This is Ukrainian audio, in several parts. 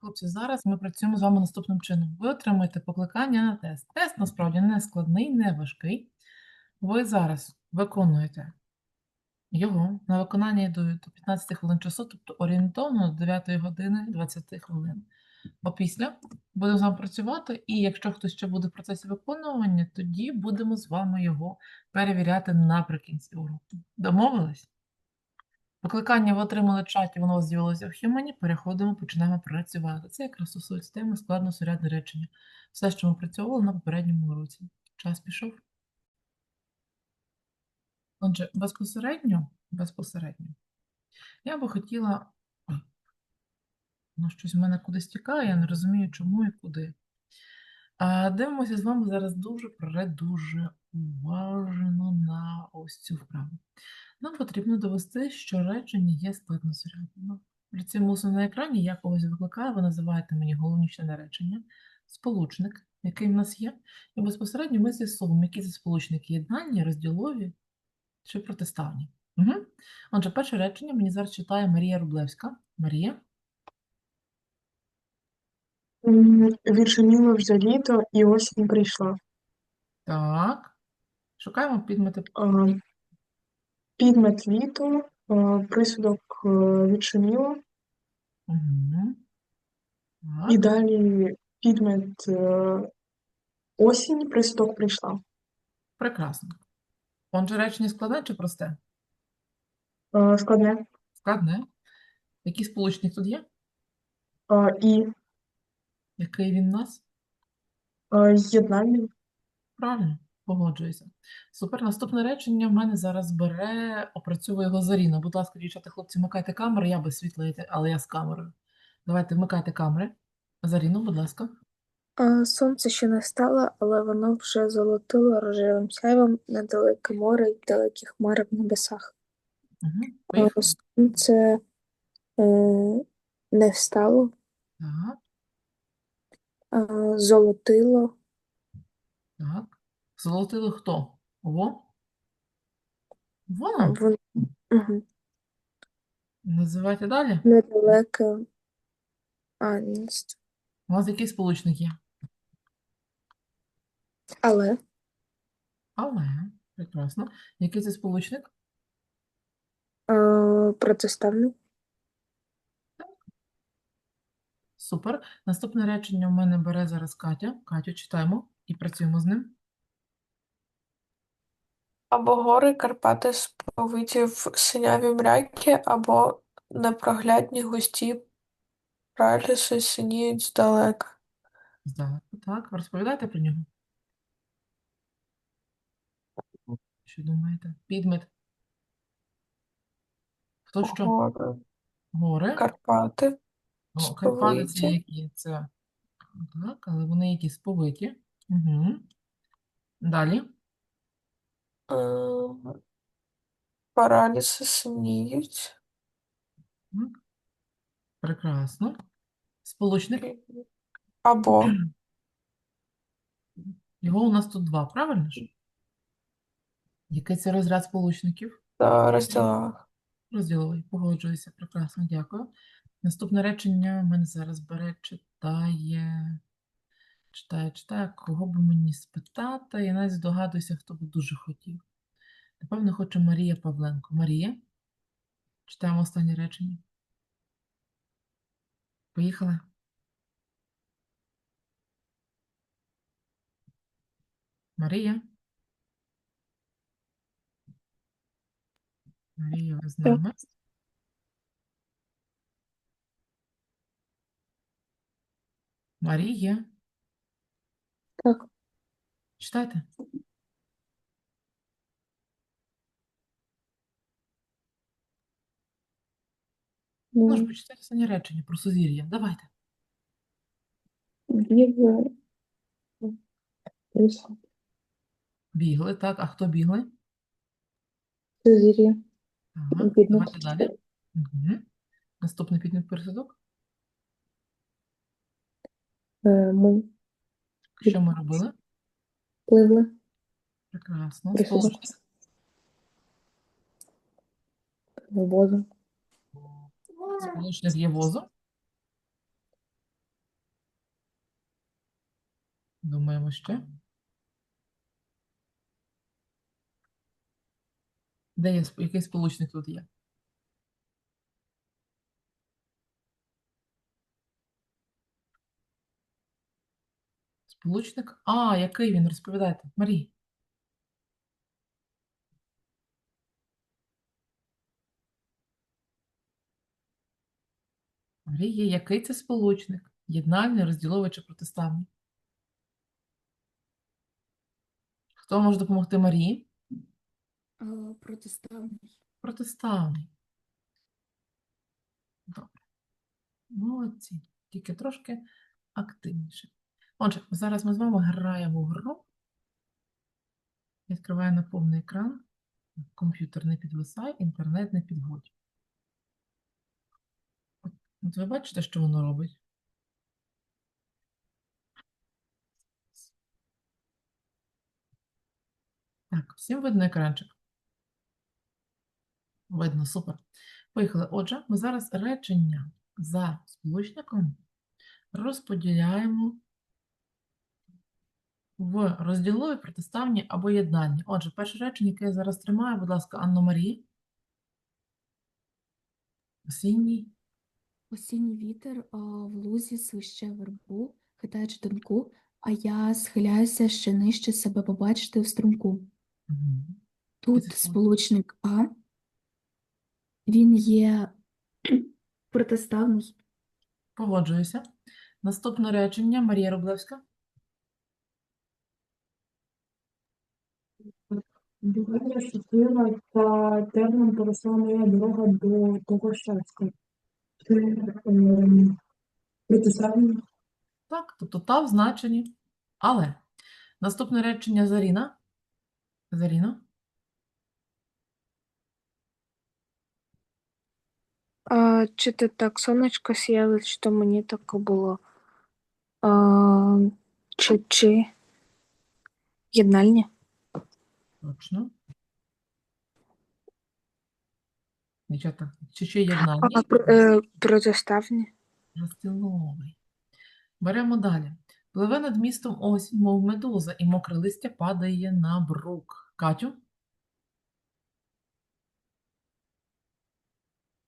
Хлопці, зараз ми працюємо з вами наступним чином. Ви отримаєте покликання на тест. Тест насправді не складний, не важкий. Ви зараз виконуєте його. На виконання йдуть до 15 хвилин часу, тобто орієнтовно до 9 години 20 хвилин. Опісля будемо з вами працювати, і якщо хтось ще буде в процесі виконування, тоді будемо з вами його перевіряти наприкінці уроку. Домовились? Викликання ви отримали в чаті, воно з'явилося в Хьюмені. Переходимо, починаємо працювати. Це якраз стосується теми складно сурядне речення. Все, що ми працювали на попередньому уроці. Час пішов. Отже, безпосередньо, безпосередньо. Я би хотіла. Ну щось в мене кудись тікає, я не розумію, чому і куди. А, дивимося з вами зараз дуже дуже уважно на ось цю вправу. Нам потрібно довести, що речення є складносурядним. При цьому на екрані я когось викликаю, ви називаєте мені головні речення, сполучник, який в нас є, і безпосередньо ми з'ясовуємо, які це сполучники єднання, розділові чи протиставні. Угу. Отже, перше речення мені зараз читає Марія Рублевська. Марія. Відшуміло вже літо, і осінь прийшла. Так. Шукаємо підмети. А, Підмет літо, а, присудок е, Угу. і Так. далі підмет е, осінь, присудок прийшла. Прекрасно. Отже, речення складне чи просте? А, Складне. Складне. Який сполучник тут є? А, І Який він у нас? а, єднальний. Правильно, погоджуюся. Супер. Наступне речення в мене зараз бере, опрацьовує його Заріна. Будь ласка, дівчата, хлопці, вмикайте камери, я без світла, але я з камерою. Давайте вмикайте камери. Заріно, будь ласка. Сонце ще не стало, але воно вже золотило рожевим сяйвом недалеке море й далекі хмари в небесах. Угу. Сонце е, не встало, Так, золотило так. Золотило хто? Во? Воно. воно угу. Називайте далі. недалеке. А, ні, ст- У вас який сполучник є? але Але. Прекрасно. Який це сполучник? а, протиставний. Супер. Наступне речення в мене бере зараз Катя. Катю, читаємо і працюємо з ним. Або гори Карпати сповиті в синяві мряки, або непроглядні густі праліси синіють здалека. Здалеку, так. Розповідайте про нього. Що думаєте? Підмет. Хто що? Гори Гори. Карпати О, Карпати це сповиті. які? Це так, але вони які сповиті. Угу. Далі. Ем, параліси синіють. Так. Прекрасно. Сполучник. Або Його у нас тут два, правильно ж? Який це розряд сполучників? та розділах. Розділовий, погоджуюся, прекрасно, дякую. Наступне речення в мене зараз бере, читає, читає, читає, кого би мені спитати. Я навіть здогадуюся, хто би дуже хотів. Напевно, хоче Марія Павленко. Марія, читаємо останнє речення. Поїхали. Марія. Марія, ви з нами? Марія, Так, читайте. ну, Може, почитайте останнє речення про сузір'я. Давайте. бігли. Бігли, так. А хто бігли? Сузір'я. Давайте далі. Угу. Наступний підмет пересадок. Е, Ми що ми робили? Пливли. Прекрасно. Сполучення. Возу. Сполучне з є возу. Думаємо ще. Де є який сполучник тут є? Сполучник? А, який він? Розповідайте. Марій. Марія, який це сполучник? Єднальний, розділовий чи протиставний? Хто може допомогти Марії? Протиставний. Протиставний. Добре. Молодці. Тільки трошки активніше. Отже, зараз ми з вами граємо в гру. Відкриваю на повний екран. Комп'ютер не підвисає, інтернет не підводь. От, ви бачите, що воно робить? Так, всім видно екранчик? Видно, супер. Поїхали. Отже, ми зараз речення за сполучником розподіляємо в розділові, протиставні або єднальні. Отже, перше речення, яке я зараз тримаю, будь ласка, Анно Марії. Осінній. Осінній вітер а, в лузі свище вербу, хитаючи тонку, а я схиляюся ще нижче себе побачити в струмку. Мгм. Тут сполучник А, він є протиставний. Погоджуюся. Наступне речення Марія Рублевська. Дорога щаслива та термін поросла моя дорога до того щастя. Це ем, протиставний. Так, тобто та в значенні. Але наступне речення Заріна. Заріна. А, чи ти так сонечко сіяло, чи то мені так було? А, чи, чи єднальні? Точно. Дівчата, чи ще єднальні? А, про- е, протиставні? Розділовий. Беремо далі. Пливе над містом осінь, мов медуза, і мокре листя падає на брук. Катю?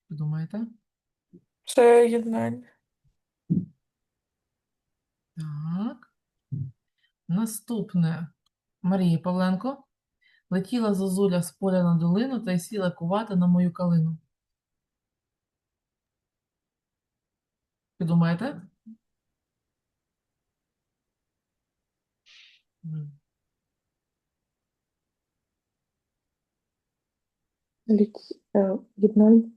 Що думаєте? Це єднання. Так. Наступне. Марія Павленко. Летіла зозуля з поля на долину та й сіла кувати на мою калину. Що думаєте? Єднальні?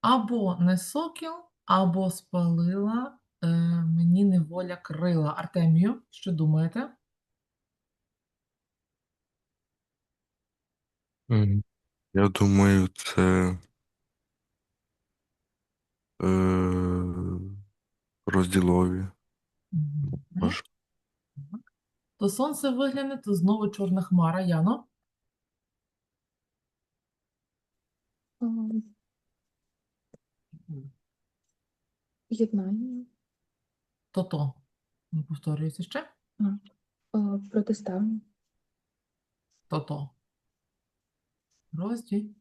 Або не сокіл, або спалила е, мені неволя крила. Артемію, що думаєте? Мгм. Я думаю, це е, розділові. Мгм. Може. То сонце вигляне, то знову чорна хмара. Яно? Єднання, То-то. Ну, Повторюється ще. протиставний. То-то. Розділ.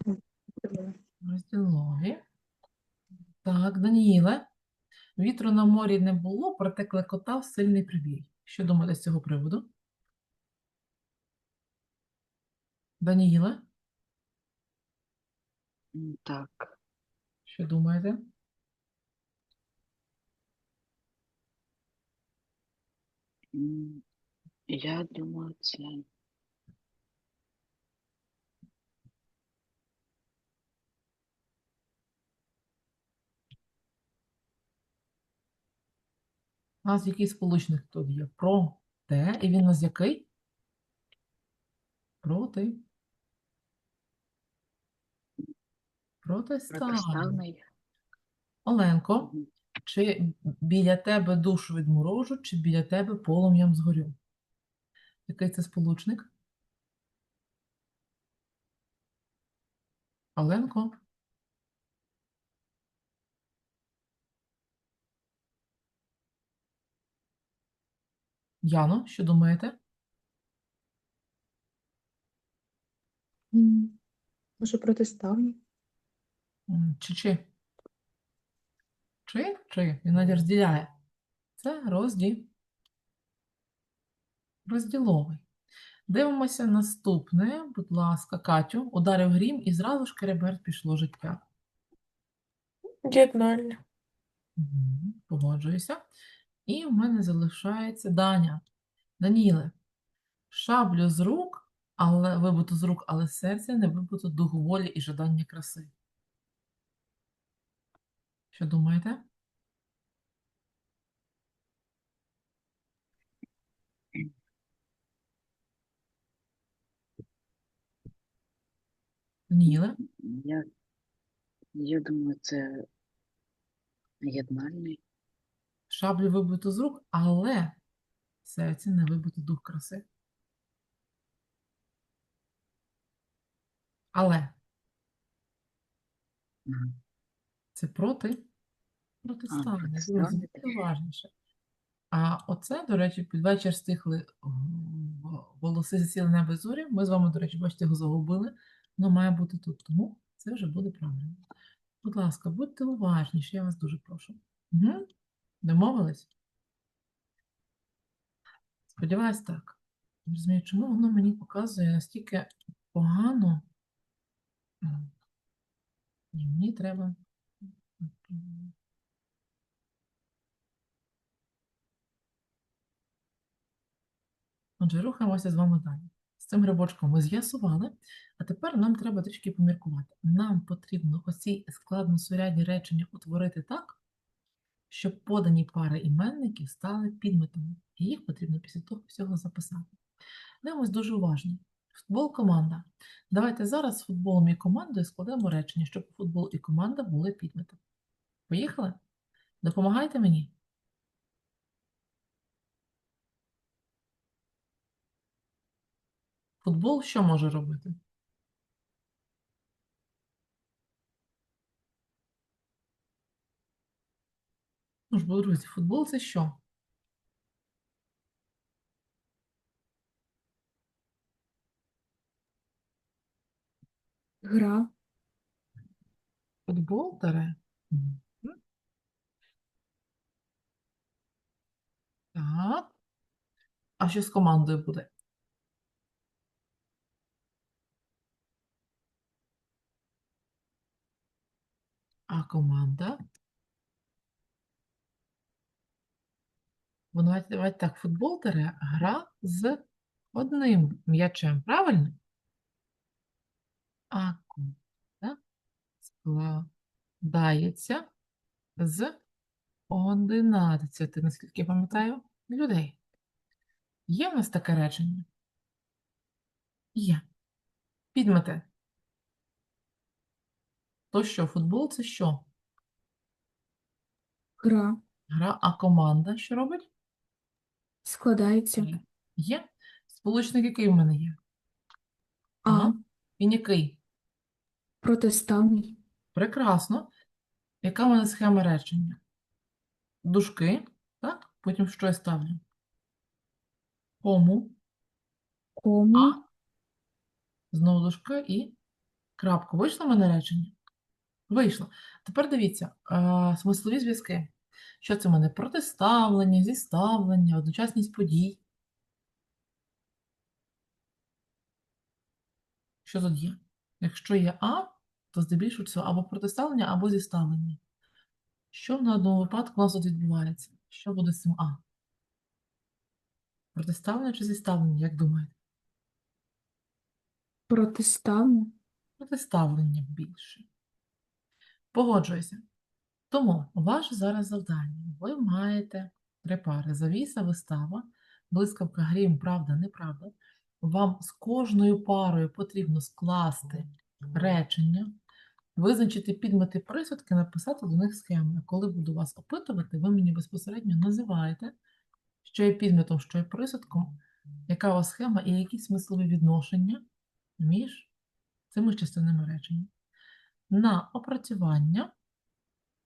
Розділові. Так, Даніїле. Вітру на морі не було, проте клекотав сильний прибій. Що думаєте з цього приводу? Даніїле, Так, що думаєте? я думаю, це У нас який сполучник тут є? Про те, і він у нас який? Проти. Протиставний. Оленко, чи біля тебе душу відморожу, чи біля тебе полум'ям згорю? Який це сполучник? Оленко? Яно, що думаєте? М, Може, протиставні? М, Чи чи? Чи? Чи? Він навіть розділяє. Це розді... розділовий. Дивимося наступне, будь ласка, Катю. Ударив грім і зразу ж кереберть пішло життя. Єднальне. Мгм, Погоджуюся. І в мене залишається Даня. Даніле, шаблю з рук, але вибито з рук, але серце не вибито дух волі і жадання краси. Що думаєте? Даніле, Я, я думаю, це єднальний. Шаблю вибито з рук, але серце не вибито дух краси. Але це проти будьте уважніше. А оце, до речі, під вечір стихли в- волоси засіли небо зорі. Ми з вами, до речі, бачите, його загубили. Воно має бути тут, тому це вже буде правильно. Будь ласка, будьте уважніші, я вас дуже прошу. Угу. Домовились? Сподіваюсь, так. Не розумію, чому воно мені показує настільки погано. Ні, мені треба. Отже, рухаємося з вами далі. З цим грибочком ми з'ясували, а тепер нам треба трішки поміркувати. Нам потрібно оці складносурядні речення утворити так, щоб подані пари іменників стали підметами. І їх потрібно після того всього записати. Дивимось дуже уважно. Футбол команда. Давайте зараз з футболом і командою складемо речення, щоб футбол і команда були підметами. Поїхали? Допомагайте мені. Футбол що може робити? Ну ж, бо, друзі, футбол це що? Гра, Футбол таре. Так. А що з командою буде? А команда? Бо давайте, так, футбол таре гра з одним м'ячем, правильно? А команда складається з 11, наскільки я пам'ятаю, людей. Є в нас таке речення? Є. Підмете. То що, футбол це що? гра, Гра, а команда що робить? Складається. Є. Сполучник який в мене є? А, Ага. Він який? протиставний. Прекрасно. Яка в мене схема речення? Дужки, так? Потім що я ставлю? Кому, Кому, а, знову дужка і крапка. Вийшло в мене речення? Вийшло. Тепер дивіться, а, смислові зв'язки. Що це в мене? Протиставлення, зіставлення, одночасність подій. Що тут є? Якщо є А, то здебільшого це або протиставлення, або зіставлення. Що в одному випадку у нас тут відбувається? Що буде з цим А? Протиставлення чи зіставлення, як думаєте? протиставне. Протиставлення більше. Погоджуюся. Тому ваше зараз завдання. Ви маєте три пари. Завіса, вистава, блискавка, грім, правда, неправда. Вам з кожною парою потрібно скласти речення, визначити підмети присудки, написати до них схему. Коли буду вас опитувати, ви мені безпосередньо називаєте, що є підметом, що є присудком, яка у вас схема і які смислові відношення між цими частинами речення. На опрацювання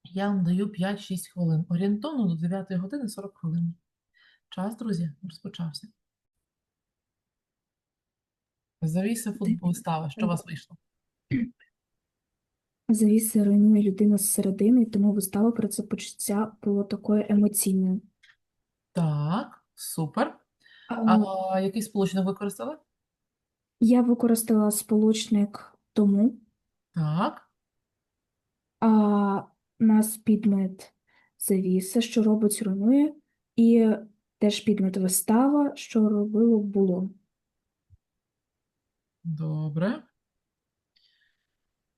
я вам даю 5-6 хвилин. Орієнтовно до 9 години 40 хвилин. Час, друзі, розпочався. Завіса футбол вистава. Що у вас вийшло? Завіса руйнує людину зсередини, тому вистава про це почуття було такою емоційною. Так, супер. А, А який сполучник використали? Я використала сполучник тому, Так, а нас підмет завіса, що робить руйнує, і теж підмет вистава, що робило було. добре.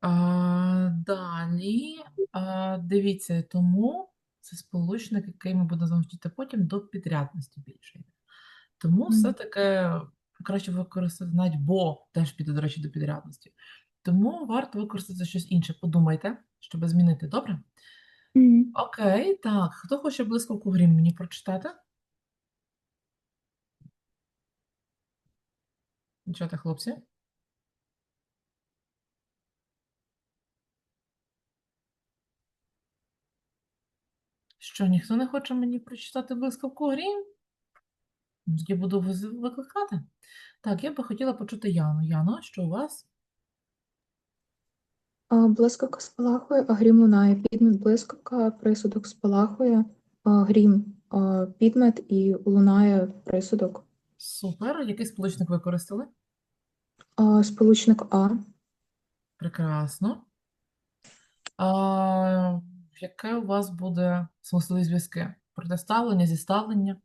А, далі, а, дивіться, тому це сполучник, який ми будемо вчити потім до підрядності більше. Тому Мгм. все-таки краще використати навіть бо теж піде, до речі, до підрядності. Тому варто використати щось інше. Подумайте, щоб змінити, добре? Мгм. Окей, так. Хто хоче блискавку грім мені прочитати? Дівчата, хлопці? Що, ніхто не хоче мені прочитати блискавку грім? Тоді буду викликати. Так, я би хотіла почути Яну. Яно, що у вас? Блискавка спалахує, а грім лунає. Підмет блискавка, присудок спалахує, а грім а, підмет і лунає присудок. Супер. Який сполучник використали? А, Сполучник А. Прекрасно. А, яке у вас буде смислові зв'язки? Протиставлення, зіставлення?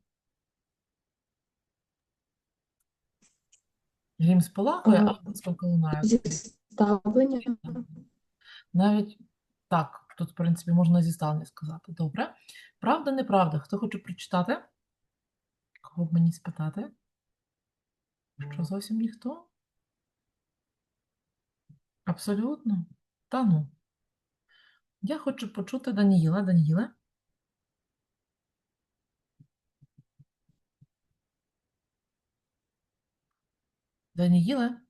Грім спалахує, А, а блискавка лунає. Зіставлення. Навіть так, тут, в принципі, можна зіставлення сказати. Добре. Правда, неправда? Хто хоче прочитати? Кого б мені спитати? Що зовсім ніхто? Абсолютно. Та ну. Я хочу почути Даніїла. Даніїле? Даніїле?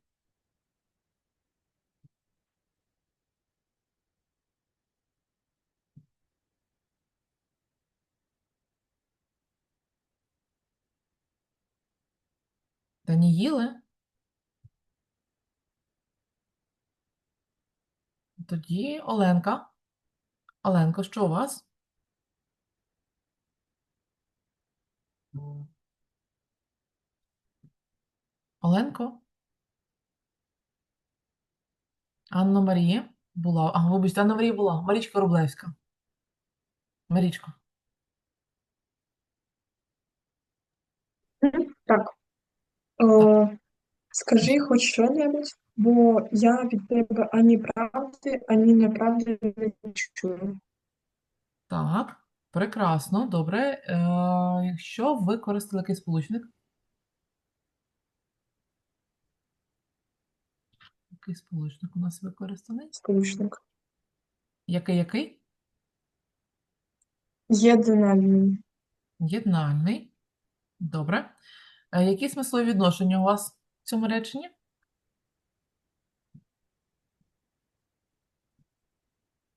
Даніїле? Тоді Оленка. Оленко, що у вас? Оленко? Анна Марія була. А, вибачте, Анна Марія була. Марічка Рублевська. Марічко. Так. О, скажи хоч що-небудь, бо я від тебе ані правди, ані неправди не чую. Так, прекрасно, добре. Е, якщо ви використали якийсь сполучник? Який сполучник у нас використаний? Сполучник. Який який? Єдинальний. Єднальний. Добре. Е, які смислові відношення у вас в цьому реченні?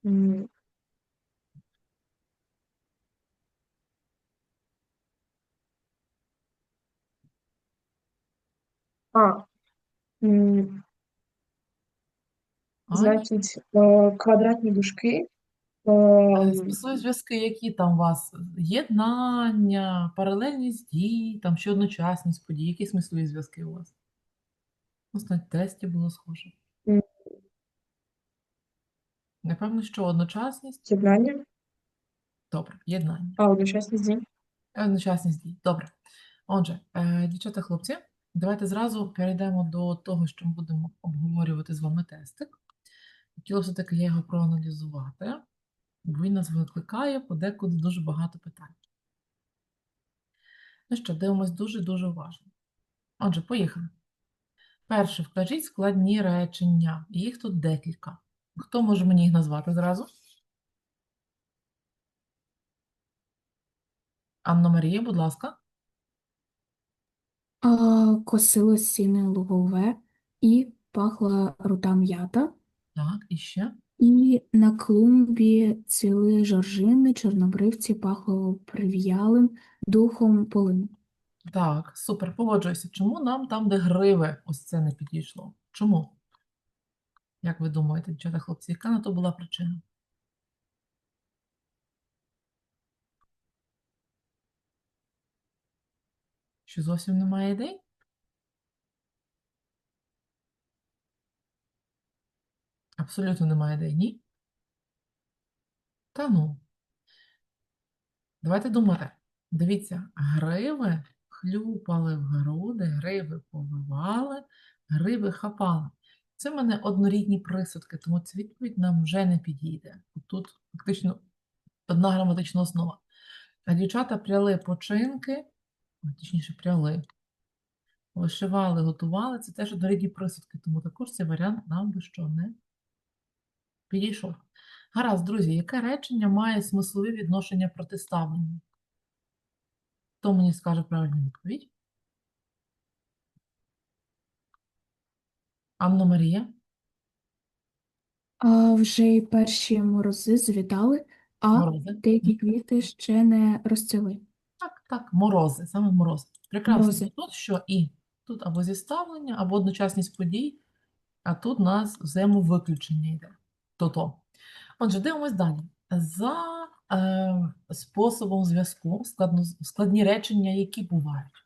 М. А, м, Ані? значить, о, квадратні дужки. Е, Смислові зв'язки, які там у вас? Єднання, паралельність дій, там ще одночасність подій. Які смислові зв'язки у вас? Ось на тесті було схоже. М. Напевно, що одночасність. Єднання. Добре, єднання. А, одночасні дії. Одночасність дій. Добре. Отже, е, дівчата, хлопці, давайте зразу перейдемо до того, що ми будемо обговорювати з вами тестик. Хотіла все-таки я його проаналізувати, він нас викликає подекуди дуже багато питань. Ну що, дивимось дуже-дуже уважно. Отже, поїхали. Перше, вкажіть складні речення. Їх тут декілька. Хто може мені їх назвати зразу? Анна Марія, будь ласка. Косило сіне лугове і пахла рута м'ята. Так, і ще. І на клумбі цвіли жоржини, чорнобривці, пахло прив'ялим, духом полину. Так, супер, погоджуюся. Чому нам там, де гриви, ось це не підійшло? Чому? Як ви думаєте, дівчата, хлопці, яка на то була причина? Що зовсім немає ідей? Абсолютно немає ідей, ні? Та ну. Давайте думати. Дивіться, гриви хлюпали в груди, гриви повивали, гриви хапали. Це в мене однорідні присудки, тому ця відповідь нам вже не підійде. Тут фактично одна граматична основа. А дівчата пряли починки, точніше, пряли, вишивали, готували. Це теж однорідні присудки, тому також цей варіант нам би що не підійшов. Гаразд, друзі, яке речення має смислові відношення протиставлення? Хто мені скаже правильну відповідь? Анна Марія? А вже й перші морози завітали, а Морози? деякі квіти ще не розцвіли. Так, так, морози, саме морози. Прекрасно. Морози. Тут що і? Тут або зіставлення, або одночасність подій, а тут у нас взаємовиключення йде. То-то. Отже, дивимось далі. За е, способом зв'язку складно, складні речення, які бувають.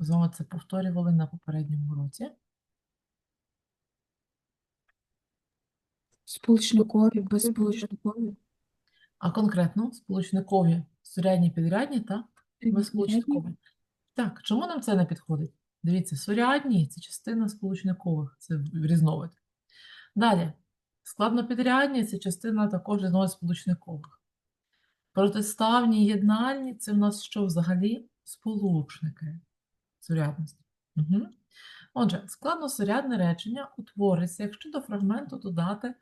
З вами це повторювали на попередньому уроці. Сполучникові, безсполучникові, А конкретно сполучникові сурядні, підрядні та безсполучникові. Так, чому нам це не підходить? Дивіться, сурядні це частина сполучникових, це різновид. Далі, складнопідрядні це частина також різновид сполучникових. Протиставні єднальні це в нас що взагалі? Сполучники сурядності. Угу. Отже, складносурядне речення утвориться, якщо до фрагменту додати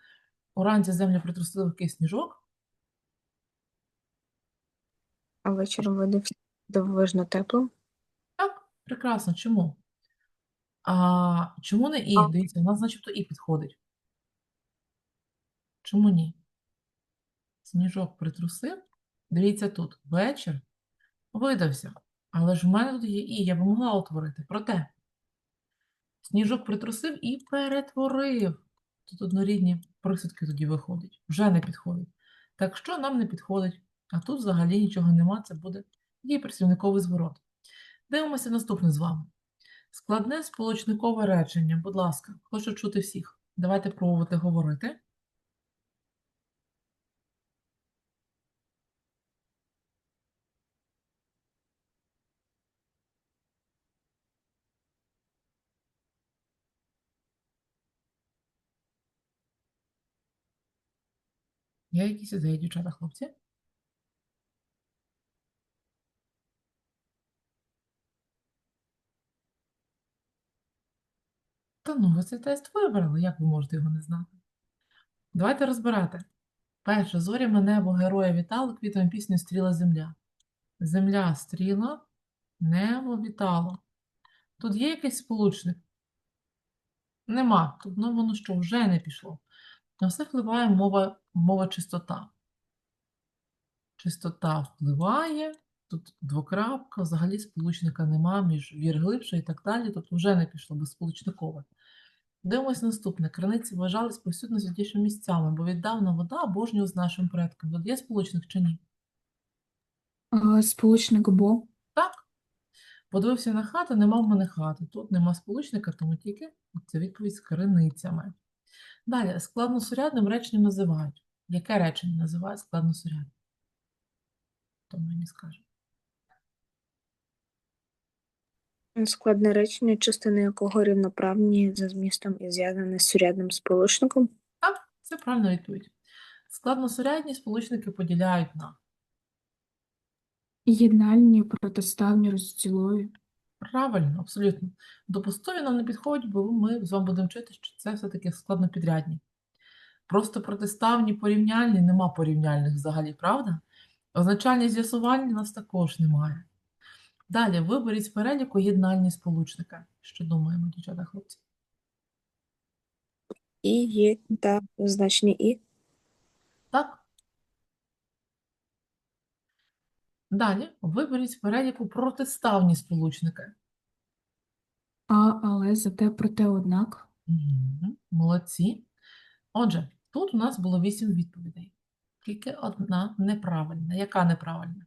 уранці землю притрусили легкий сніжок, А вечором видався дивовижно тепло. Так, прекрасно. Чому? А чому не і? Дивіться, у нас начебто і підходить. Чому ні? Сніжок притрусив. Дивіться тут. Вечір видався. Але ж в мене тут є і, я би могла утворити. Проте сніжок притрусив і перетворив. Тут однорідні присудки тоді виходять. Вже не підходить. Так що нам не підходить? А тут взагалі нічого нема, це буде дієпрацівниковий зворот. Дивимося наступне з вами. Складне сполучникове речення. Будь ласка, хочу чути всіх. Давайте пробувати говорити. Є якісь ідеї, дівчата, хлопці? Та ну, ви цей тест вибрали, як ви можете його не знати? Давайте розбирати. Перше, зорями небо героя вітало, квітами пісню стріла земля. Земля стріла, небо вітало. Тут є якийсь сполучник? Нема. Тут ну, воно що, вже не пішло. На все впливає мова, мова чистота. Чистота впливає, тут двокрапка, взагалі сполучника нема між вір глибше і так далі, тобто вже не пішло безсполучникове. Дивимось наступне. Криниці вважались повсюдно святішими місцями, бо віддавна вода обожнювала з нашим предком. Тут є сполучник чи ні? а, сполучник бо, Так. Подивився на хату, нема в мене хати. Тут нема сполучника, тому тільки це відповідь з криницями. Далі, складносурядним реченням називають. Яке речення називають складносурядним? Хто мені скаже? Складне речення, частини якого рівноправні за змістом і зв'язане з сурядним сполучником. Так, це правильна відповідь. Складносурядні сполучники поділяють на єднальні, протиставні, розділові. Правильно, абсолютно. До постові нам не підходить, бо ми з вами будемо вчити, що це все-таки складнопідрядні. Просто протиставні порівняльні нема порівняльних взагалі, правда? Означальні з'ясувальні у нас також немає. Далі, виберіть з переліку єднальні сполучники. Що думаємо, дівчата, хлопці? І є та значні і. Так? Далі виберіть з переліку протиставні сполучники. А, але, зате, проте, однак. Мгм, Молодці. Отже, тут у нас було вісім відповідей. Тільки одна неправильна. Яка неправильна?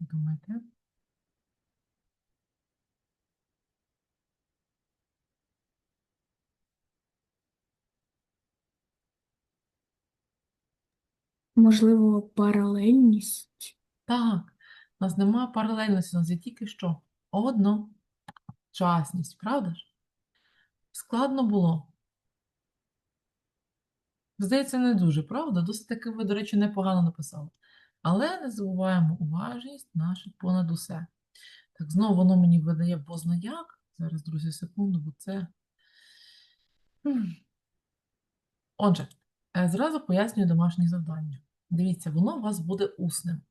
Думаєте? Можливо, паралельність. Так, у нас немає паралельності, у нас є тільки що одночасність, правда ж? Складно було. Здається, не дуже, правда? Досить таки ви, до речі, непогано написали. Але не забуваємо уважність наша понад усе. Так, знову воно мені видає позна-як. Зараз, друзі, секунду, бо це. Отже, е, зразу пояснюю домашнє завдання. Дивіться, воно у вас буде усним.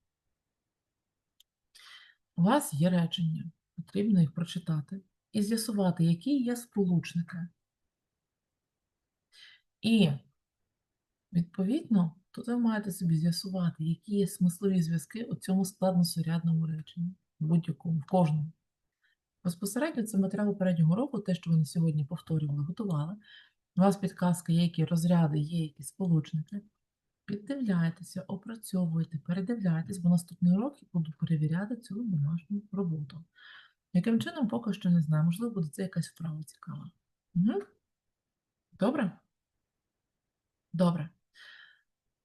У вас є речення, потрібно їх прочитати і з'ясувати, які є сполучники. І, відповідно, тут ви маєте собі з'ясувати, які є смислові зв'язки у цьому складносурядному реченні, в будь-якому, в кожному. Безпосередньо це матеріал попереднього року, те, що ви на сьогодні повторювали, готували. У вас підказки, є які розряди, є які сполучники. Піддивляйтеся, опрацьовуйте, передивляйтесь, бо наступний урок я буду перевіряти цю домашню роботу. Яким чином, поки що не знаю. Можливо, буде це якась вправа цікава. Угу. Добре? Добре.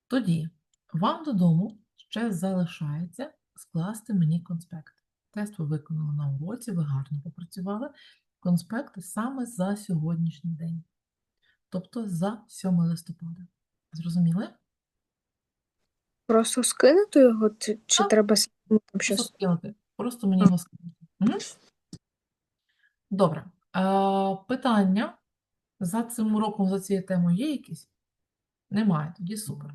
Тоді вам додому ще залишається скласти мені конспект. Тест ви виконали на уроці, ви гарно попрацювали. Конспект саме за сьогоднішній день. Тобто за 7 листопада. Зрозуміли? Просто скинути його, чи, чи Так. треба самому там Просто щось? скинути. Просто мені його скинути. Мгм. Добре. Е, питання за цим уроком, за цією темою є якісь? Немає, тоді супер.